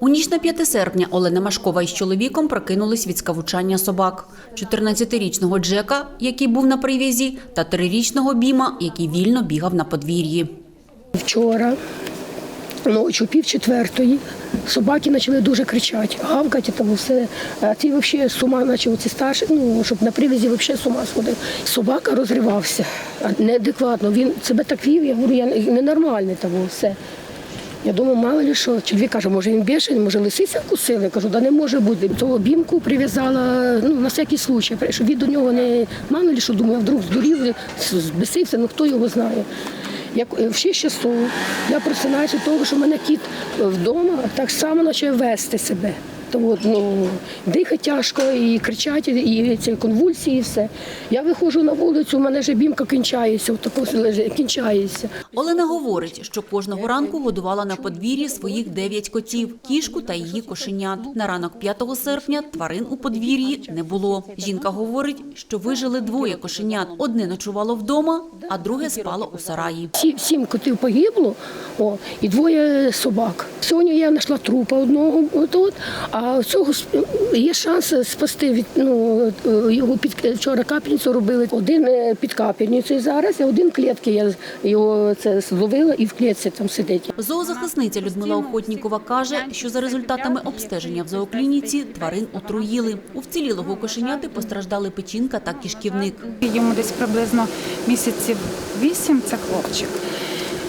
У ніч на 5 серпня Олена Машкова із чоловіком прокинулись від скавучання собак. 14-річного Джека, який був на прив'язі, та 3-річного Біма, який вільно бігав на подвір'ї. Вчора, ночі, пів четвертої, собаки почали дуже кричати, гавкати там все. А ті взагалі з ума почав ці старші, ну, щоб на привізі взагалі з ума сходив. Собака розривався, неадекватно. Він себе так вів, я говорю, я ненормальний там все. Я думаю, мало ли що. Чоловік каже, може він бешений, може лисиця вкусила. Я кажу, да не може бути. Того бімку прив'язала ну, на всякий случай, щоб він до нього не мало ли що думаю, вдруг здурів, збесився, ну хто його знає. Як е, в 6 часов я просинаюся того, що в мене кіт вдома так само почав вести себе. То от, ну, дихати тяжко, і кричать, і ці конвульсії, і все. Я виходжу на вулицю, у мене вже бімка кінчається, отако лежить, кінчається. Олена говорить, що кожного ранку годувала на подвір'ї своїх 9 котів, кішку та її кошенят. На ранок 5 серпня тварин у подвір'ї не було. Жінка говорить, що вижили двоє кошенят. Одне ночувало вдома, а друге спало у сараї. Сі- Сім котів погибло, о, і двоє собак. Сьогодні я знайшла трупа одного тут, а цього сп- є шанс спасти від ну його під вчора капельницю робили. Один е, під капельницею зараз, а один клітки. Я його це зловила і в клітці там сидить. Зоозахисниця Людмила Охотнікова каже, що за результатами обстеження в зооклініці тварин отруїли. У вцілілого кошеняти постраждали печінка та кишківник. Йому десь приблизно місяців вісім, це хлопчик.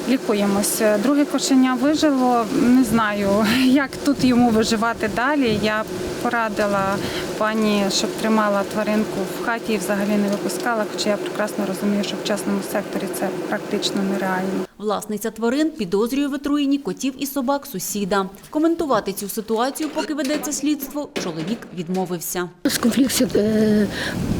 Лікуємося. Друге кошеня вижило. Не знаю, як тут йому виживати далі. Я порадила пані, щоб тримала тваринку в хаті і взагалі не випускала, хоча я прекрасно розумію, що в частному секторі це практично нереально. Власниця тварин підозрює в отруєнні котів і собак сусіда. Коментувати цю ситуацію, поки ведеться слідство, чоловік відмовився. З конфліктів е,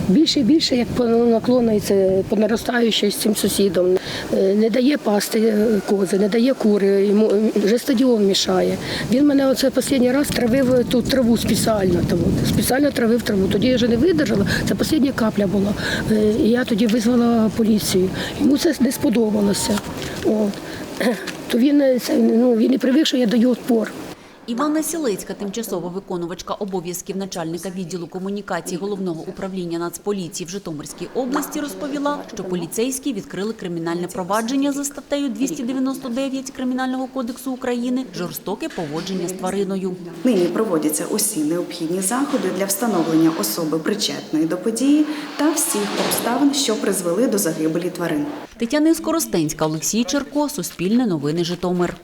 більше і більше, як наклонається по наростаючій з цим сусідом. Е, Не дає пасти кози, не дає кури, йому е, вже стадіон мішає. Він мене оце останній раз травив ту траву спеціально. Там, спеціально травив траву. Тоді я вже не видержала, це остання капля була. Е, я тоді визвала поліцію. Йому це не сподобалося. От. То він, е, ну, він не привик, що я даю відпор. Іванна Сілецька, тимчасова виконувачка обов'язків начальника відділу комунікації головного управління Нацполіції в Житомирській області, розповіла, що поліцейські відкрили кримінальне провадження за статтею 299 Кримінального кодексу України жорстоке поводження з твариною. Нині проводяться усі необхідні заходи для встановлення особи причетної до події та всіх обставин, що призвели до загибелі тварин. Тетяна Скоростенська, Олексій Черко, Суспільне новини Житомир.